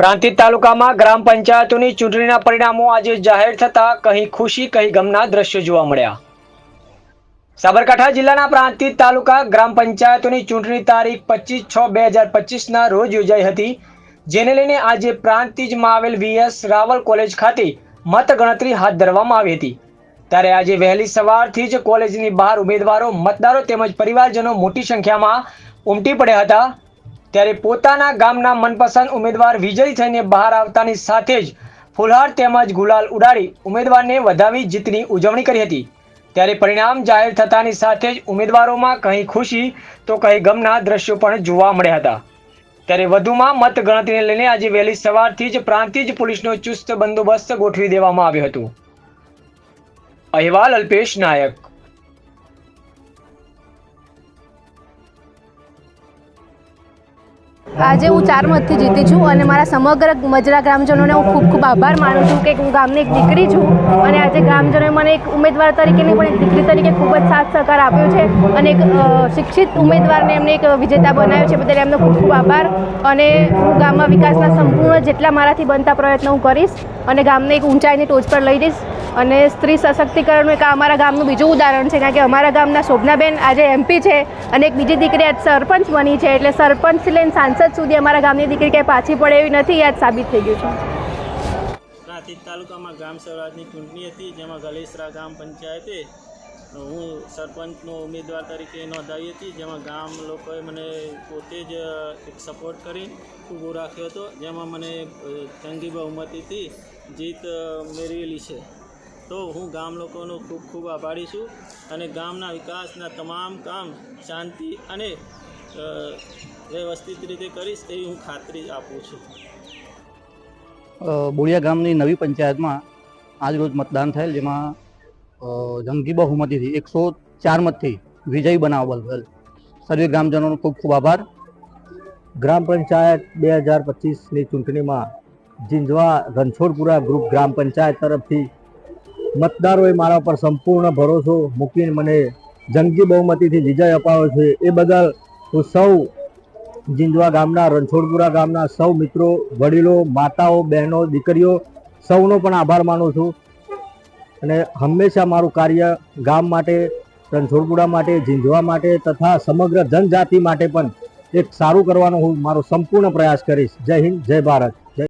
પ્રાંતિજ તાલુકામાં ગ્રામ પંચાયતોની ચૂંટણીના પરિણામો આજે જાહેર થતા કહી ખુશી કહી ગમના દ્રશ્યો જોવા મળ્યા. સાબરકાંઠા જિલ્લાના પ્રાંતિજ તાલુકા ગ્રામ પંચાયતોની ચૂંટણી તારીખ પચીસ છ બે હજાર પચીસના રોજ યોજાઈ હતી, જેને લઈને આજે પ્રાંતિજમાં આવેલ વીએસ રાવલ કોલેજ ખાતે મતગણતરી હાથ ધરવામાં આવી હતી. ત્યારે આજે વહેલી સવારથી જ કોલેજની બહાર ઉમેદવારો, મતદારો તેમજ પરિવારજનો મોટી સંખ્યામાં ઉમટી પડ્યા હતા. ત્યારે પોતાના ગામના મનપસંદ ઉમેદવાર વિજયી થઈને બહાર આવતાની સાથે જ ફુલહાર તેમજ ગુલાલ ઉડાડી ઉમેદવારને વધાવી જીતની ઉજવણી કરી હતી. ત્યારે પરિણામ જાહેર થતાની સાથે જ ઉમેદવારોમાં કંઈ ખુશી તો કંઈ ગમના દ્રશ્યો પણ જોવા મળ્યા હતા. ત્યારે વધુમાં મત ગણતરીને લઈને આજે વહેલી સવારથી જ પ્રાંતિજ પોલીસનો ચુસ્ત બંદોબસ્ત ગોઠવી દેવામાં આવ્યો હતો. અહેવાલ અલ્પેશ નાયક. આજે હું ચાર મતથી જીતી છું અને મારા સમગ્ર મજરા ગ્રામજનોને હું ખૂબ ખૂબ આભાર માનું છું કે હું ગામની એક દીકરી છું અને આજે ગ્રામજનોએ મને એક ઉમેદવાર તરીકે નહીં પણ એક દીકરી તરીકે ખૂબ જ સાથ સહકાર આપ્યો છે અને એક શિક્ષિત ઉમેદવારને એમને એક વિજેતા બનાવ્યો છે બદલ એમનો ખૂબ ખૂબ આભાર અને હું ગામમાં વિકાસના સંપૂર્ણ જેટલા મારાથી બનતા પ્રયત્નો હું કરીશ અને ગામને એક ઊંચાઈની ટોચ પર લઈ જઈશ અને સ્ત્રી સશક્તિકરણનું એક અમારા ગામનું બીજું ઉદાહરણ છે, કારણ કે અમારા ગામના શોભનાબેન આજે એમપી છે અને એક બીજી દીકરી આજ સરપંચ બની છે, એટલે સરપંચથી લઈને સાંસદ સુધી અમારા ગામની દીકરી ક્યાંય પાછી પડે એવી નથી, યાદ સાબિત થઈ ગયું છે. પ્રાંતિજ તાલુકામાં ગ્રામ સ્વરાજની ચૂંટણી હતી, જેમાં ગલેસરા ગ્રામ પંચાયતે હું સરપંચનો ઉમેદવાર તરીકે નોંધાવી હતી, જેમાં ગામ લોકોએ મને પોતે જ એક સપોર્ટ કરી ઊભો રાખ્યો હતો, જેમાં મને જંગી બહુમતીથી જીત મેળવેલી છે. તો હું ગામ લોકોનો ખૂબ ખૂબ આભારી છું અને ગામના વિકાસના તમામ કામ શાંતિ અને વ્યવસ્થિત રીતે કરીશ એવી હું ખાતરી આપું છું. બોળિયા ગામની નવી પંચાયતમાં આજ રોજ મતદાન થયેલ જેમાં જંગી બહુમતીથી એકસો ચાર મતથી વિજય બનાવવા બદલ સર્વે ગ્રામજનોનો ખૂબ ખૂબ આભાર. ગ્રામ પંચાયત બે હજાર પચીસની ચૂંટણીમાં જીંજવા રણછોડપુરા ગ્રુપ ગ્રામ પંચાયત તરફથી મતદારોએ મારા પર સંપૂર્ણ ભરોસો મૂકીને મને જંગી બહુમતીથી વિજય અપાવ્યો છે. એ બદલ હું સૌ જીંજવા ગામના, રણછોડપુરા ગામના સૌ મિત્રો, વડીલો, માતાઓ, બહેનો, દીકરીઓ, સૌનો પણ આભાર માનું છું. અને હંમેશા મારું કાર્ય ગામ માટે, રણછોડપુરા માટે જીંજવા માટે તથા સમગ્ર જનજાતિ માટે પણ એક સારું કરવાનો હું મારો સંપૂર્ણ પ્રયાસ કરીશ. જય હિન્દ, જય ભારત.